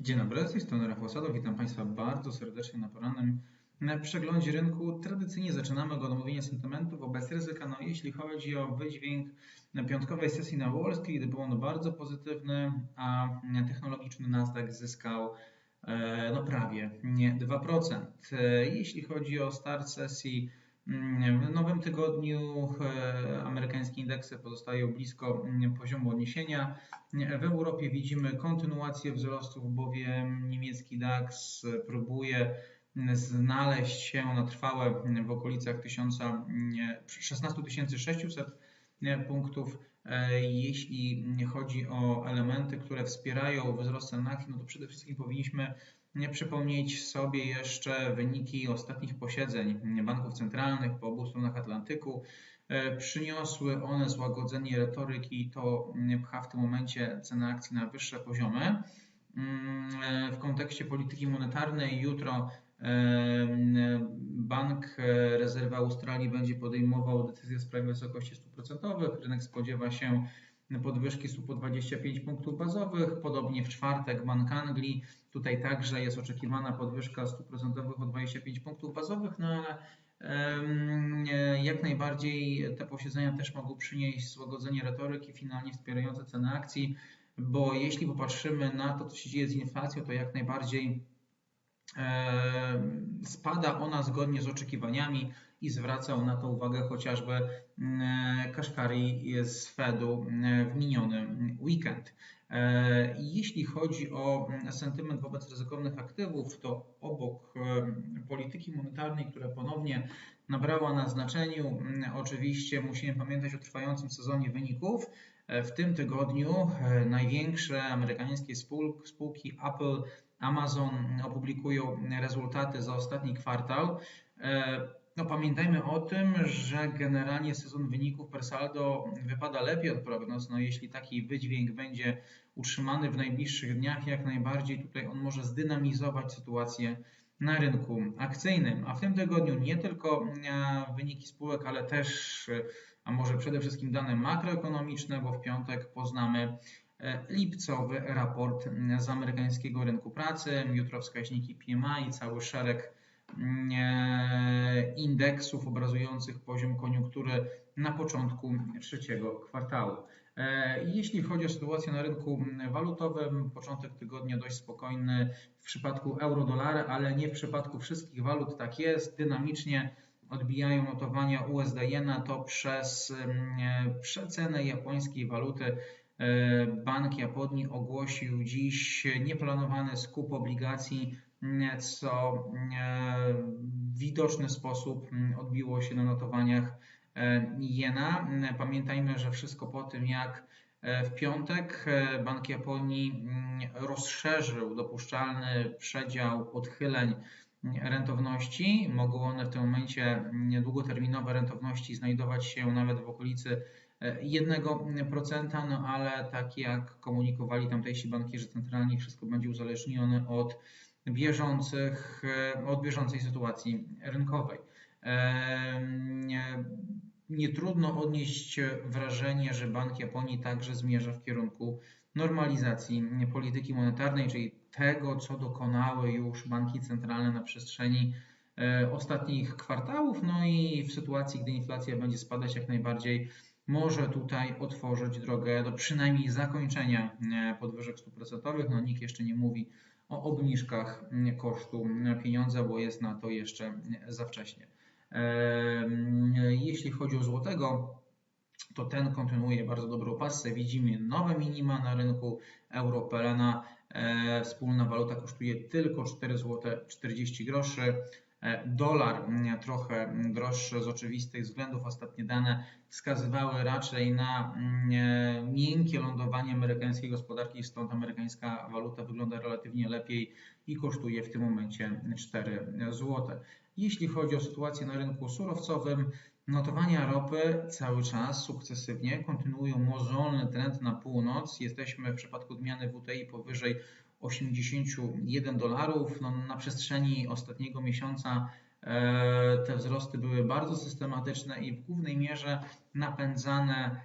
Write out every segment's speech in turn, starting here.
Dzień dobry, z tej strony Rafał Sadow. Witam Państwa bardzo serdecznie na porannym przeglądzie rynku. Tradycyjnie zaczynamy od omówienia sentymentu wobec ryzyka. No, jeśli chodzi o wydźwięk piątkowej sesji na Wall Street, był on bardzo pozytywny, a technologiczny Nasdaq zyskał e, no prawie nie 2%. Jeśli chodzi o start sesji, w nowym tygodniu e, amerykańskie indeksy pozostają blisko mm, poziomu odniesienia. W Europie widzimy kontynuację wzrostów, bowiem niemiecki DAX próbuje znaleźć się na trwałe w okolicach 16 600 punktów. E, jeśli chodzi o elementy, które wspierają wzrost cen akcji, no to przede wszystkim powinniśmy przypomnieć sobie jeszcze wyniki ostatnich posiedzeń banków centralnych po obu stronach Atlantyku. E, przyniosły one złagodzenie retoryki i to pcha w tym momencie ceny akcji na wyższe poziomy. Mm, e, w kontekście polityki monetarnej jutro Bank Rezerwy Australii będzie podejmował decyzję w sprawie wysokości stóp procentowych. Rynek spodziewa się podwyżki stóp o 25 punktów bazowych. Podobnie w czwartek Bank Anglii. Tutaj także jest oczekiwana podwyżka stóp procentowych o 25 punktów bazowych, no ale jak najbardziej te posiedzenia też mogą przynieść złagodzenie retoryki, finalnie wspierające ceny akcji, bo jeśli popatrzymy na to, co się dzieje z inflacją, to jak najbardziej spada ona zgodnie z oczekiwaniami i zwracał na to uwagę chociażby mm, Kaszkari z Fedu mm, w miniony weekend. E, jeśli chodzi o sentyment wobec ryzykownych aktywów, to obok polityki monetarnej, która ponownie nabrała na znaczeniu, oczywiście musimy pamiętać o trwającym sezonie wyników. E, w tym tygodniu e, największe amerykańskie spółki Apple, Amazon opublikują rezultaty za ostatni kwartał. No pamiętajmy o tym, że generalnie sezon wyników per saldo wypada lepiej od prognoz. No jeśli taki wydźwięk będzie utrzymany w najbliższych dniach, jak najbardziej tutaj on może zdynamizować sytuację na rynku akcyjnym. A w tym tygodniu nie tylko e, wyniki spółek, ale też, a może przede wszystkim dane makroekonomiczne, bo w piątek poznamy e, lipcowy raport z amerykańskiego rynku pracy, jutro wskaźniki PMI i cały szereg indeksów obrazujących poziom koniunktury na początku trzeciego kwartału. E, jeśli chodzi o sytuację na rynku walutowym, początek tygodnia dość spokojny w przypadku euro-dolara, ale nie w przypadku wszystkich walut. Tak jest, dynamicznie odbijają notowania USD-jena, to przez przecenę japońskiej waluty e, Bank Japonii ogłosił dziś nieplanowany skup obligacji co w widoczny sposób odbiło się na notowaniach e, jena. Pamiętajmy, że wszystko po tym, jak e, w piątek e, Bank Japonii rozszerzył dopuszczalny przedział odchyleń rentowności. Mogą one w tym momencie długoterminowe rentowności znajdować się nawet w okolicy 1%, no ale tak jak komunikowali tamtejsi bankierzy centralni, wszystko będzie uzależnione od bieżących, e, od bieżącej sytuacji rynkowej. E, nie, trudno odnieść wrażenie, że Bank Japonii także zmierza w kierunku normalizacji polityki monetarnej, czyli tego, co dokonały już banki centralne na przestrzeni e, ostatnich kwartałów, no i w sytuacji, gdy inflacja będzie spadać jak najbardziej, może tutaj otworzyć drogę do przynajmniej zakończenia podwyżek stóp procentowych. No nikt jeszcze nie mówi o obniżkach kosztu pieniądza, bo jest na to jeszcze za wcześnie. Jeśli chodzi o złotego, to ten kontynuuje bardzo dobrą pasę. Widzimy nowe minima na rynku euro pelena. E, wspólna waluta kosztuje tylko 4 zł 40 groszy. E, dolar mm, trochę droższy z oczywistych względów. Ostatnie dane wskazywały raczej na mm, e, miękkie lądowanie amerykańskiej gospodarki, stąd amerykańska waluta wygląda relatywnie lepiej i kosztuje w tym momencie 4 zł. Jeśli chodzi o sytuację na rynku surowcowym, notowania ropy cały czas sukcesywnie kontynuują mozolny trend na północ. Jesteśmy w przypadku zmiany WTI powyżej 81 dolarów. No, na przestrzeni ostatniego miesiąca e, te wzrosty były bardzo systematyczne i w głównej mierze napędzane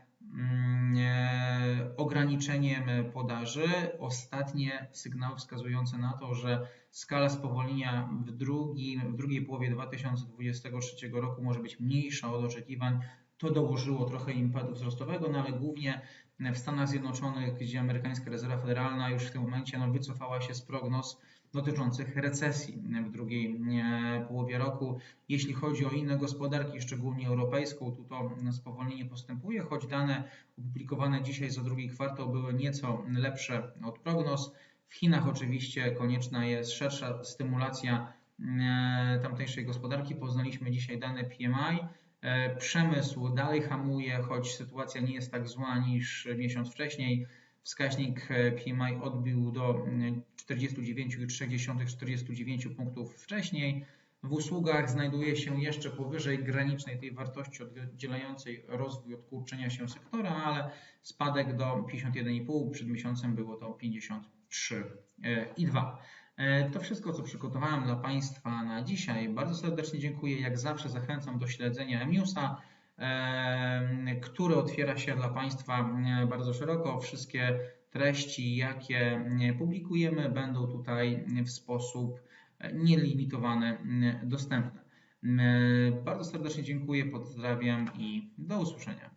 ograniczeniem podaży. Ostatnie sygnały wskazujące na to, że skala spowolnienia w, drugim, w drugiej połowie 2023 roku może być mniejsza od oczekiwań, to dołożyło trochę impetu wzrostowego, no ale głównie w Stanach Zjednoczonych, gdzie amerykańska rezerwa federalna już w tym momencie no, wycofała się z prognoz dotyczących recesji w drugiej e, połowie roku. Jeśli chodzi o inne gospodarki, szczególnie europejską, tu to spowolnienie postępuje, choć dane opublikowane dzisiaj za drugi kwartał były nieco lepsze od prognoz. W Chinach oczywiście konieczna jest szersza stymulacja e, tamtejszej gospodarki. Poznaliśmy dzisiaj dane PMI. E, przemysł dalej hamuje, choć sytuacja nie jest tak zła niż miesiąc wcześniej. Wskaźnik PMI odbił do 49,3-49 punktów wcześniej. W usługach znajduje się jeszcze powyżej granicznej tej wartości oddzielającej rozwój od kurczenia się sektora, ale spadek do 51,5, przed miesiącem było to 53,2. E, to wszystko, co przygotowałem dla Państwa na dzisiaj. Bardzo serdecznie dziękuję. Jak zawsze zachęcam do śledzenia e, który otwiera się dla Państwa bardzo szeroko. Wszystkie treści, jakie publikujemy, będą tutaj w sposób nielimitowany dostępne. Bardzo serdecznie dziękuję, pozdrawiam i do usłyszenia.